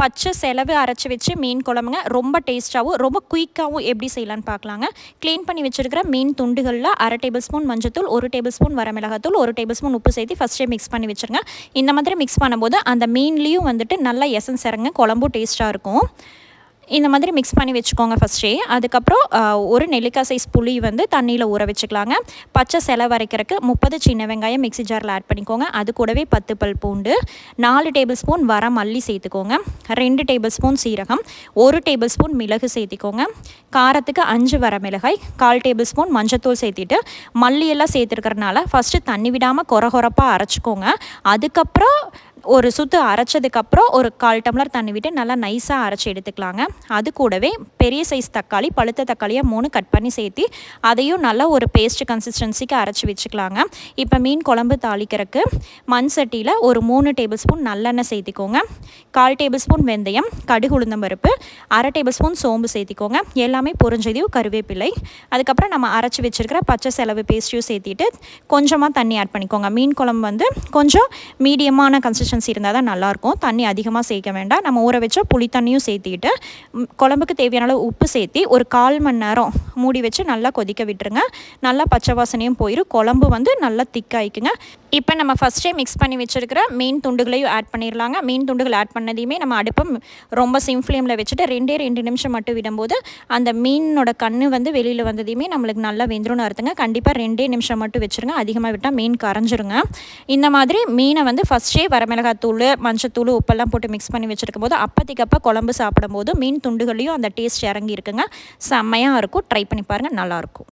பச்சை செலவு அரைச்சி வச்சு மீன் குழம்புங்க. ரொம்ப டேஸ்ட்டாகவும் ரொம்ப குயிக்காகவும் எப்படி செய்யலான்னு பார்க்கலாங்க. க்ளீன் பண்ணி வச்சுருக்கிற மீன் துண்டுகளில் அரை டேபிள் ஸ்பூன் மஞ்சத்தூள் ஒரு டேபிள் ஸ்பூன் வரமிளகாத்தூள் ஒரு டேபிள் ஸ்பூன் உப்பு சேர்த்து ஃபஸ்ட்டே மிக்ஸ் பண்ணி வச்சுருங்க. இந்த மாதிரி மிக்ஸ் பண்ணும்போது அந்த மீன்லேயும் வந்துட்டு நல்லா எசன்ஸ் இறங்க குழம்பும் டேஸ்ட்டாக இருக்கும். இந்த மாதிரி மிக்ஸ் பண்ணி வச்சுக்கோங்க ஃபஸ்ட்டே அதுக்கப்புறம் ஒரு நெல்லிக்காய் சைஸ் புளி வந்து தண்ணியில் ஊற வச்சுக்கலாங்க. பச்சை செலை வரைக்கிறதுக்கு முப்பது சின்ன வெங்காயம் மிக்சி ஜாரில் ஆட் பண்ணிக்கோங்க. அது கூடவே பத்து பல் பூண்டு நாலு டேபிள் ஸ்பூன் வர மல்லி சேர்த்துக்கோங்க. ரெண்டு டேபிள் ஸ்பூன் சீரகம் ஒரு டேபிள் ஸ்பூன் மிளகு சேர்த்திக்கோங்க. காரத்துக்கு அஞ்சு வர மிளகாய் கால் டேபிள் ஸ்பூன் மஞ்சத்தூள் சேர்த்திட்டு மல்லியெல்லாம் சேர்த்துருக்கறனால ஃபஸ்ட்டு தண்ணி விடாமல் கொர கொரப்பாக அரைச்சிக்கோங்க. அதுக்கப்புறம் ஒரு சுற்று அரைச்சதுக்கப்புறம் ஒரு கால் டம்ளர் தண்ணி விட்டு நல்லா நைஸாக அரைச்சி எடுத்துக்கலாங்க. அது கூடவே பெரிய சைஸ் தக்காளி பழுத்த தக்காளியாக மூணு கட் பண்ணி சேர்த்து அதையும் நல்லா ஒரு பேஸ்ட் கன்சிஸ்டன்சிக்கு அரைச்சி வச்சுக்கலாங்க. இப்போ மீன் குழம்பு தாளிக்கிறதுக்கு மண் சட்டியில் ஒரு மூணு டேபிள் ஸ்பூன் நல்லெண்ணெய் சேர்த்திக்கோங்க. கால் டேபிள் ஸ்பூன் வெந்தயம் கடுகு உளுந்தம் பருப்பு அரை டேபிள் ஸ்பூன் சோம்பு சேர்த்திக்கோங்க. எல்லாமே பொறிஞ்சதையும் கருவேப்பிலை அதுக்கப்புறம் நம்ம அரைச்சி வச்சுருக்கிற பச்சை செலவு பேஸ்ட்டையும் சேர்த்திட்டு கொஞ்சமாக தண்ணி ஆட் பண்ணிக்கோங்க. மீன் குழம்பு வந்து கொஞ்சம் மீடியமான கன்சிஸ்டன்சி கன்சிஸ்டன்சி இருந்தால் தான் நல்லாயிருக்கும். தண்ணி அதிகமாக சேர்க்க வேண்டாம். நம்ம ஊற வச்ச புளி தண்ணியும் சேர்த்திட்டு குழம்புக்கு தேவையான அளவு உப்பு சேர்த்தி ஒரு கால் மணி நேரம் மூடி வச்சு நல்லா கொதிக்க விட்டுருங்க. நல்லா பச்சை வாசனையும் போயிடும் குழம்பு வந்து நல்லா திக்காயிக்குங்க இப்போ நம்ம ஃபஸ்ட்டே மிக்ஸ் பண்ணி வச்சுருக்கிற மீன் துண்டுகளையும் ஆட் பண்ணிடலாங்க மீன் துண்டுகள் ஆட் பண்ணதையுமே நம்ம அடுப்பை ரொம்ப சிம் ஃப்ளேமில் வச்சுட்டு ரெண்டே ரெண்டு நிமிஷம் மட்டும் விடும்போது அந்த மீனோட கண் வந்து வெளியில் வந்ததையுமே நம்மளுக்கு நல்லா வெந்துரும்னு அர்த்தங்க. கண்டிப்பாக ரெண்டே நிமிஷம் மட்டும் வச்சுருங்க. அதிகமாக விட்டால் மீன் கரைஞ்சிருங்க. இந்த மாதிரி மீனை வந்து ஃபஸ்ட்டே வரமிளகாத்தூள் மஞ்சத்தூள் உப்பெல்லாம் போட்டு மிக்ஸ் பண்ணி வச்சுருக்கும் போது அப்போதைக்கப்போ குழம்பு சாப்பிடும்போது மீன் துண்டுகளையும் அந்த டேஸ்ட் இறங்கி இருக்குங்க செம்மையாக இருக்கும். ட்ரை பண்ணி பாருங்கள் நல்லாயிருக்கும்